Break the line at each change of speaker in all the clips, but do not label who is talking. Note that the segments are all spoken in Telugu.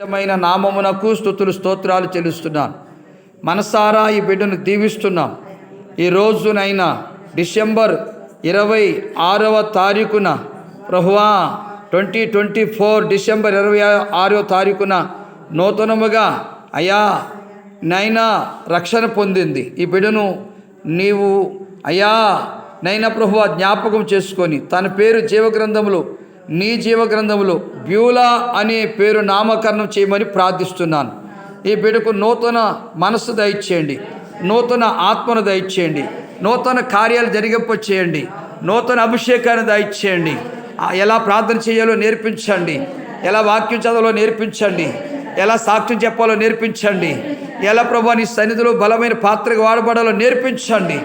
మైన నామమునకు స్థుతులు స్తోత్రాలు చెల్లిస్తున్నాను. మనసారా ఈ బిడ్డను దీవిస్తున్నాం. ఈ రోజునైనా డిసెంబర్ ఇరవై ఆరవ తారీఖున ప్రభువా ట్వంటీ ట్వంటీ ఫోర్ డిసెంబర్ ఇరవై ఆరవ తారీఖున నూతనముగా అయా నైనా రక్షణ పొందింది. ఈ బిడ్డను నీవు అయా నైనా ప్రభువ జ్ఞాపకం చేసుకొని తన పేరు జీవగ్రంథములు నీ జీవగ్రంథములో బ్యూలా అనే పేరు నామకరణం చేయమని ప్రార్థిస్తున్నాను. ఈ బిడ్డకు నూతన మనస్సు దయచేయండి. నూతన ఆత్మను దయచేయండి. నూతన కార్యాలు జరిగింప చేయండి నూతన అభిషేకాన్ని దయచేయండి. ఎలా ప్రార్థన చేయాలో నేర్పించండి. ఎలా వాక్యం చదవాలో నేర్పించండి. ఎలా సాక్ష్యం చెప్పాలో నేర్పించండి. ఎలా ప్రభా నీ సన్నిధిలో బలమైన పాత్రగా వాడబడాలో నేర్పించండి.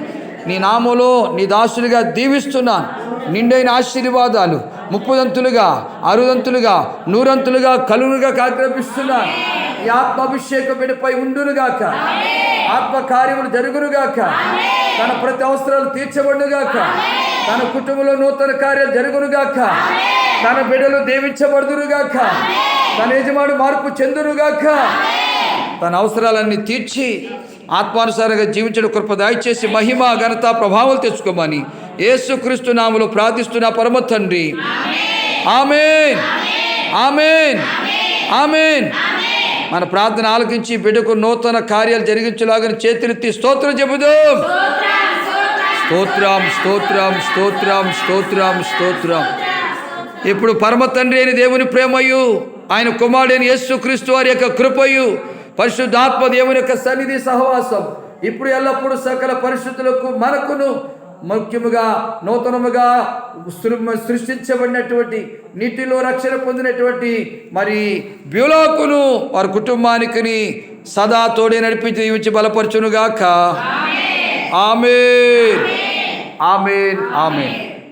నీ నామలో నీ దాసులుగా దీవిస్తున్నాను. నిండైన ఆశీర్వాదాలు ముప్పుదంతులుగా అరుదంతులుగా నూరంతులుగా కలునుగా కాగ్రపిస్తున్నాను ఈ ఆత్మాభిషేకం బిడ్డపై ఉండునుగాక. ఆత్మ కార్యములు జరుగునుగాక. తన ప్రతి అవసరాలు తీర్చబడునుగాక. తన కుటుంబంలో నూతన కార్యాలు జరుగునుగాక. తన బిడ్డలు దీవించబడుదురుగాక. తన యజమాడు మార్పు చెందునుగాక. తన అవసరాలన్నీ తీర్చి ఆత్మానుసారంగా జీవించడం కృప దయచేసి మహిమ ఘనత ప్రభావం తెచ్చుకోమని యేసుక్రీస్తు నాములు ప్రార్థిస్తున్న పరమ తండ్రి. ఆమెన్. ఆమెన్. ఆమెన్. మన ప్రార్థన ఆలకించి బిడ్డకు నూతన కార్యాలు జరిగించలాగని చేతులెత్తి స్తోత్రం చెబుదాం. స్తోత్రం స్తోత్రం స్తోత్రం స్తోత్రం స్తోత్రం. ఇప్పుడు పరమ తండ్రి అయిన దేవుని ప్రేమయు ఆయన కుమారుడైన యేసుక్రీస్తు వారి యొక్క కృపయు పరిశుద్ధాత్మ దేవుని యొక్క సన్నిధి సహవాసం ఇప్పుడు ఎల్లప్పుడూ సకల పరిశుద్ధులకు మనకును ముఖ్యముగా నూతనముగా సృ- సృష్టించబడినటువంటి నీటిలో రక్షణ పొందినటువంటి మరి బ్యూలాకును వారి కుటుంబానికి సదా తోడే నడిపించి దీవించి బలపరచునుగాక. ఆమెన్. ఆమెన్. ఆమెన్.